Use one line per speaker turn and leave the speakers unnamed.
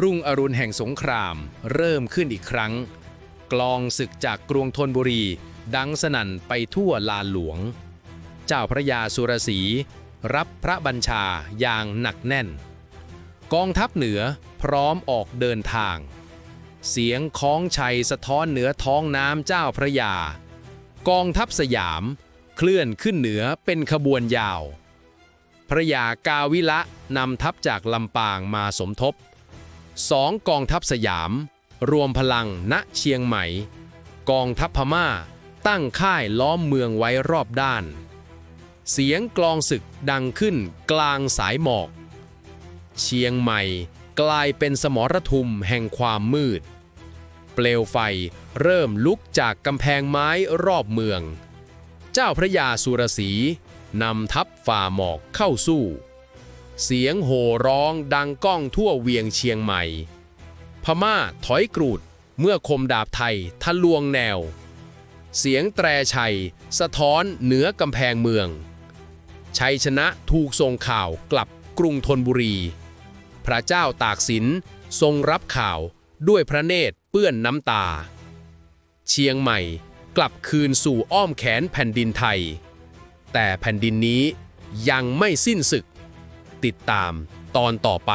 รุ่งอรุณแห่งสงคราม เริ่มขึ้นอีกครั้ง กลองศึกจากกรุงธนบุรี ดังสนั่นไปทั่วลานหลวง เจ้าพระยาสุรศรีรับพระบัญชาอย่างหนักแน่น กองทัพเหนือพร้อมออกเดินทาง เสียงคล้องชัยสะท้อนเหนือท้องน้ำเจ้าพระยา กองทัพสยามเคลื่อนขึ้นเหนือเป็นขบวนยาว พระยากาวิละนำทัพจากลำปางมาสมทบ สองกองทัพสยาม รวมพลังณเชียงใหม่ กองทัพพม่า ตั้งค่ายล้อมเมืองไว้รอบด้าน เสียงกลองศึกดังขึ้นกลางสายหมอก เชียงใหม่กลายเป็นสมรทุมแห่งความมืด เปลวไฟเริ่มลุกจากกำแพงไม้รอบเมือง เจ้าพระยาสุรศีนำทัพฝ่าหมอกเข้าสู้ เสียงโห่ร้องดังก้องทั่วเวียงเชียงใหม่ พม่าถอยกรูด เมื่อคมดาบไทยทะลวงแนว เสียงแตรชัย สะท้อนเหนือกำแพงเมือง ชัยชนะถูกส่งข่าวกลับกรุงธนบุรี พระเจ้าตากสินทรงรับข่าวด้วยพระเนตรเปื้อนน้ำตา เชียงใหม่กลับคืนสู่อ้อมแขนแผ่นดินไทย แต่แผ่นดินนี้ยังไม่สิ้นศึก ติดตามตอนต่อไป